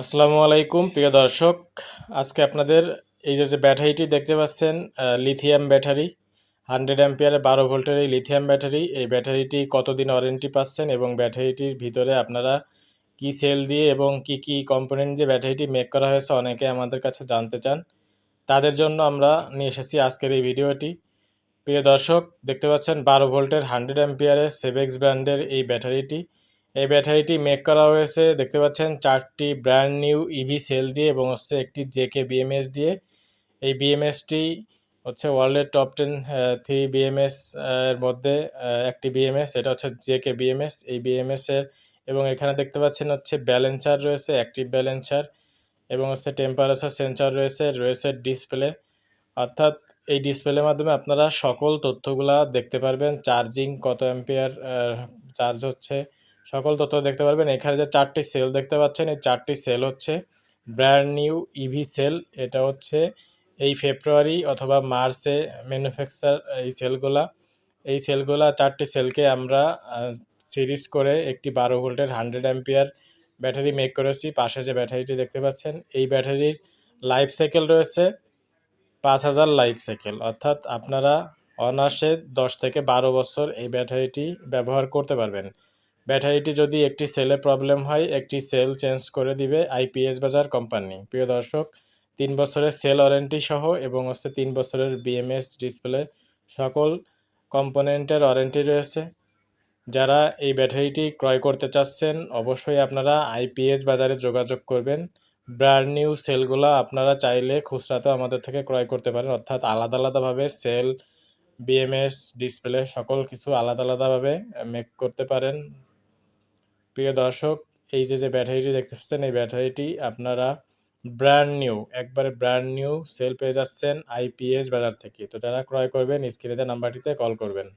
আসসালামু আলাইকুম, প্রিয় দর্শক। আজকে আপনাদের এই যে ব্যাটারিটি দেখতে পাচ্ছেন লিথিয়াম ব্যাটারি হান্ড্রেড অ্যাম্পিয়ারের বারো ভোল্টের এই লিথিয়াম ব্যাটারি এই ব্যাটারিটি কতদিন ওয়ারেন্টি পাচ্ছেন এবং ব্যাটারিটির ভিতরে আপনারা কি সেল দিয়ে এবং কি কি কম্পোনেন্ট দিয়ে ব্যাটারিটি মেক করা হয়েছে অনেকে আমাদের কাছে জানতে চান, তাদের জন্য আমরা নিয়ে এসেছি আজকের এই ভিডিওটি। প্রিয় দর্শক, দেখতে পাচ্ছেন বারো ভোল্টের হান্ড্রেড অ্যাম্পিয়ারের সেভেক্স ব্র্যান্ডের এই ব্যাটারিটি এই ব্যাটারিটি মেক করা হয়েছে, দেখতে পাচ্ছেন, চারটি ব্র্যান্ড নিউ ইভি সেল দিয়ে এবং হচ্ছে একটি জেকে বিএমএস দিয়ে। এই বিএমএসটি হচ্ছে ওয়ার্ল্ডের টপ টেন থ্রি বিএমএস এর মধ্যে একটি বিএমএস এটা হচ্ছে জেকে বিএমএস এই বিএমএস এর এবং এখানে দেখতে পাচ্ছেন হচ্ছে ব্যালেন্সার রয়েছে অ্যাক্টিভ ব্যালেন্সার এবং হচ্ছে টেম্পারেচার সেন্সার রয়েছে রয়েছে ডিসপ্লে অর্থাৎ এই ডিসপ্লের মাধ্যমে আপনারা সকল তথ্যগুলা দেখতে পারবেন চার্জিং কত অ্যাম্পিয়ার চার্জ হচ্ছে সকল তথ্য দেখতে পারবেন। এখানে যে চারটি সেল দেখতে পাচ্ছেন, এই চারটি সেল হচ্ছে ব্র্যান্ড নিউ ইভি সেল এটা হচ্ছে এই ফেব্রুয়ারি অথবা মার্চে ম্যানুফ্যাকচার এই সেলগুলা এই সেলগুলা চারটি সেলকে আমরা সিরিজ করে একটি বারো ভোল্টের হান্ড্রেড অ্যাম্পিয়ার ব্যাটারি মেক করেছি। পাশে যে ব্যাটারিটি দেখতে পাচ্ছেন, এই ব্যাটারির লাইফ সাইকেল রয়েছে পাঁচ হাজার লাইফ সাইকেল অর্থাৎ আপনারা অনার্সে দশ থেকে বারো বছর এই ব্যাটারিটি ব্যবহার করতে পারবেন। ব্যাটারিটি যদি একটি সেলে প্রবলেম হয়, একটি সেল চেঞ্জ করে দিবে আইপিএস বাজার কোম্পানি। প্রিয় দর্শক, তিন বছরের সেল ওয়ারেন্টি সহ এবং হচ্ছে তিন বছরের বিএমএস ডিসপ্লে সকল কম্পোনেন্টের ওয়ারেন্টি রয়েছে। যারা এই ব্যাটারিটি ক্রয় করতে চাচ্ছেন, অবশ্যই আপনারা আইপিএস বাজারে যোগাযোগ করবেন। ব্র্যান্ড নিউ সেলগুলো আপনারা চাইলে খুচরাতেও আমাদের থেকে ক্রয় করতে পারেন। অর্থাৎ আলাদা আলাদাভাবে সেল, বিএমএস, ডিসপ্লে সকল কিছু আলাদা আলাদাভাবে মেক করতে পারেন। প্রিয় দর্শক, এই যে যে ব্যাটারিটি দেখতে পাচ্ছেন, এই ব্যাটারিটি আপনারা ব্র্যান্ড নিউ একবারে ব্র্যান্ড নিউ সেল পেয়ে যাচ্ছেন আইপিএস বাজার থেকে। তো যারা ক্রয় করবেন স্ক্রিনে নাম্বারটিতে কল করবেন।